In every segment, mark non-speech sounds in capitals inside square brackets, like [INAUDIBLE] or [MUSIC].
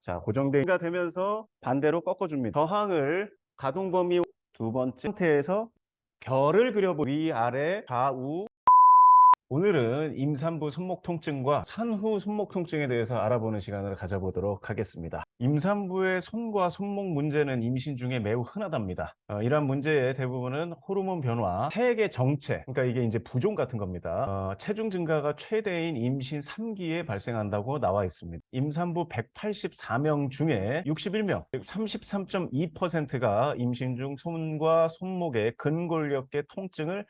자, 고정대가 되면서 반대로 꺾어줍니다. 저항을 가동 범위 두 번째 상태에서 별을 그려보 위아래 좌우 오늘은 임산부 손목 통증과 산후 손목 통증에 대해서 알아보는 시간을 가져보도록 하겠습니다. 임산부의 손과 손목 문제는 임신 중에 매우 흔하답니다. 어, 이러한 문제의 대부분은 호르몬 변화, 체액의 정체, 그러니까 이게 이제 부종 같은 겁니다. 어, 체중 증가가 최대인 임신 3기에 발생한다고 나와 있습니다. 임산부 184명 중에 61명, 33.2%가 임신 중 손과 손목의 근골격계 통증을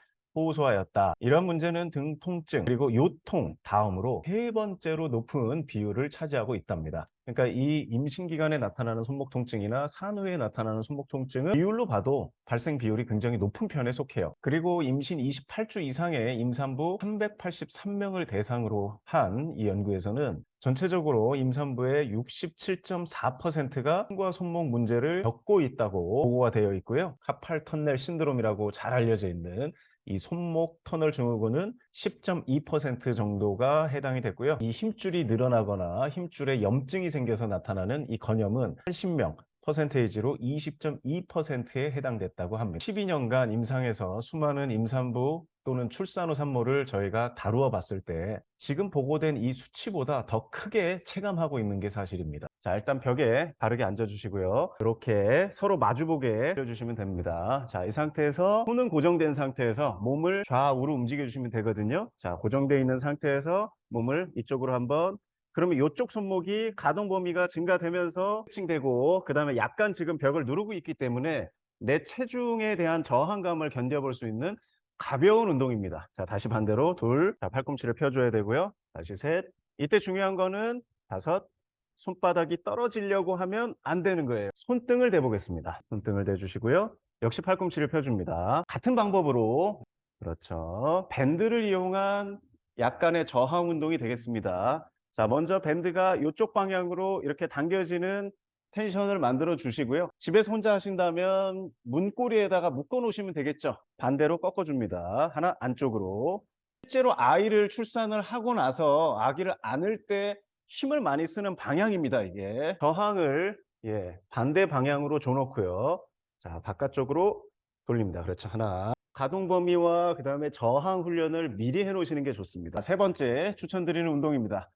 호소하였다. 이런 문제는 등 통증 그리고 요통 다음으로 세 번째로 높은 비율을 차지하고 있답니다. 그러니까 이 임신 기간에 나타나는 손목 통증이나 산후에 나타나는 손목 통증은 비율로 봐도 발생 비율이 굉장히 높은 편에 속해요. 그리고 임신 28주 이상의 임산부 383명을 대상으로 한 이 연구에서는 전체적으로 임산부의 67.4%가 손과 손목 문제를 겪고 있다고 보고가 되어 있고요. 카팔 터넬 신드롬이라고 잘 알려져 있는 이 손목 터널 증후군은 10.2% 정도가 해당이 됐고요. 이 힘줄이 늘어나거나 힘줄에 염증이 생겨서 나타나는 이 건염은 80명 퍼센테이지로 20.2%에 해당됐다고 합니다. 12년간 임상에서 수많은 임산부 또는 출산 후 산모를 저희가 다루어 봤을 때 지금 보고된 이 수치보다 더 크게 체감하고 있는 게 사실입니다. 자, 일단 벽에 바르게 앉아주시고요. 이렇게 서로 마주보게 해주시면 됩니다. 자, 이 상태에서 손은 고정된 상태에서 몸을 좌우로 움직여주시면 되거든요. 자, 고정되어 있는 상태에서 몸을 이쪽으로 한번 그러면 이쪽 손목이 가동 범위가 증가되면서 칭되고 그 다음에 약간 지금 벽을 누르고 있기 때문에 내 체중에 대한 저항감을 견뎌볼 수 있는 가벼운 운동입니다. 자, 다시 반대로 둘, 자, 팔꿈치를 펴줘야 되고요. 다시 셋. 이때 중요한 거는 다섯, 손바닥이 떨어지려고 하면 안 되는 거예요. 손등을 대보겠습니다. 손등을 대주시고요. 역시 팔꿈치를 펴줍니다. 같은 방법으로 그렇죠. 밴드를 이용한 약간의 저항 운동이 되겠습니다. 자, 먼저 밴드가 이쪽 방향으로 이렇게 당겨지는 텐션을 만들어 주시고요. 집에서 혼자 하신다면 문고리에다가 묶어 놓으시면 되겠죠. 반대로 꺾어 줍니다. 하나 안쪽으로. 실제로 아이를 출산을 하고 나서 아기를 안을 때 힘을 많이 쓰는 방향입니다, 이게. 저항을 예, 반대 방향으로 줘 놓고요. 자, 바깥쪽으로 돌립니다. 그렇죠. 하나. 가동 범위와 그 다음에 저항 훈련을 미리 해 놓으시는 게 좋습니다. 세 번째 추천드리는 운동입니다.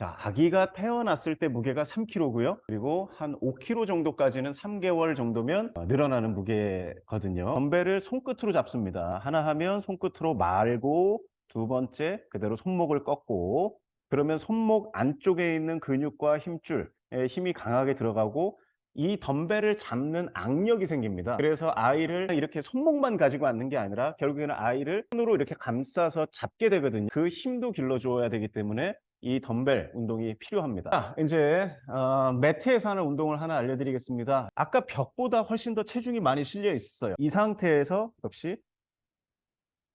자, 아기가 태어났을 때 무게가 3kg고요. 그리고 한 5kg 정도까지는 3개월 정도면 어, 늘어나는 무게거든요. 덤벨을 손끝으로 잡습니다. 하나 하면 손끝으로 말고 두 번째 그대로 손목을 꺾고 그러면 손목 안쪽에 있는 근육과 힘줄에 힘이 강하게 들어가고 이 덤벨을 잡는 악력이 생깁니다. 그래서 아이를 이렇게 손목만 가지고 앉는 게 아니라 결국에는 아이를 손으로 이렇게 감싸서 잡게 되거든요. 그 힘도 길러줘야 되기 때문에 이 덤벨 운동이 필요합니다. 자, 이제 어, 매트에서 하는 운동을 하나 알려드리겠습니다. 아까 벽보다 훨씬 더 체중이 많이 실려 있어요. 이 상태에서 역시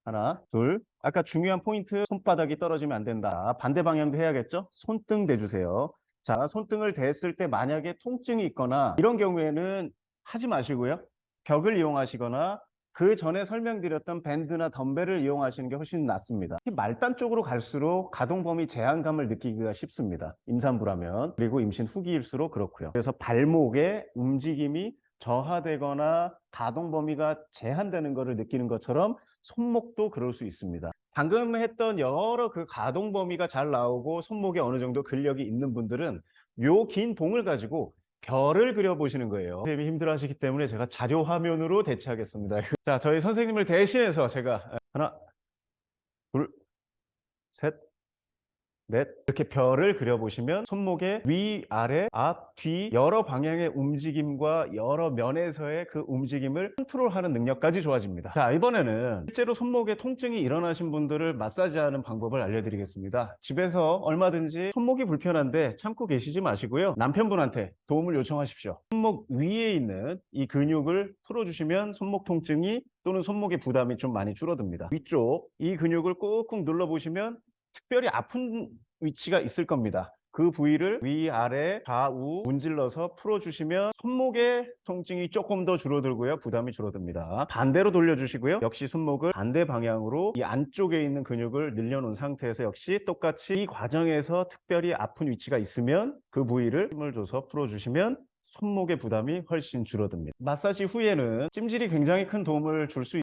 하나, 둘. 아까 중요한 포인트 손바닥이 떨어지면 안 된다. 반대 방향도 해야겠죠? 손등 대주세요. 자, 손등을 댔을 때 만약에 통증이 있거나 이런 경우에는 하지 마시고요. 벽을 이용하시거나 그 전에 설명드렸던 밴드나 덤벨을 이용하시는 게 훨씬 낫습니다. 이 말단 쪽으로 갈수록 가동 범위 제한감을 느끼기가 쉽습니다. 임산부라면 그리고 임신 후기일수록 그렇고요. 그래서 발목의 움직임이 저하되거나 가동 범위가 제한되는 것을 느끼는 것처럼 손목도 그럴 수 있습니다. 방금 했던 여러 그 가동 범위가 잘 나오고 손목에 어느 정도 근력이 있는 분들은 요 긴 봉을 가지고 별을 그려보시는 거예요. 선생님이 힘들어 하시기 때문에 제가 자료 화면으로 대체하겠습니다. [LAUGHS] 자, 저희 선생님을 대신해서 제가 하나, 둘, 셋, 넷 이렇게 별을 그려보시면 손목의 위, 아래, 앞, 뒤 여러 방향의 움직임과 여러 면에서의 그 움직임을 컨트롤하는 능력까지 좋아집니다. 자 이번에는 실제로 손목에 통증이 일어나신 분들을 마사지하는 방법을 알려드리겠습니다. 집에서 얼마든지 손목이 불편한데 참고 계시지 마시고요. 남편분한테 도움을 요청하십시오. 손목 위에 있는 이 근육을 풀어주시면 손목 통증이 또는 손목의 부담이 좀 많이 줄어듭니다. 위쪽 이 근육을 꾹꾹 눌러보시면 특별히 아픈 위치가 있을 겁니다. 그 부위를 위아래 좌우 문질러서 풀어주시면 손목의 통증이 조금 더 줄어들고요. 부담이 줄어듭니다. 반대로 돌려주시고요. 역시 손목을 반대 방향으로 이 안쪽에 있는 근육을 늘려놓은 상태에서 역시 똑같이 이 과정에서 특별히 아픈 위치가 있으면 그 부위를 힘을 줘서 풀어주시면 손목의 부담이 훨씬 줄어듭니다. 마사지 후에는 찜질이 굉장히 큰 도움을 줄 수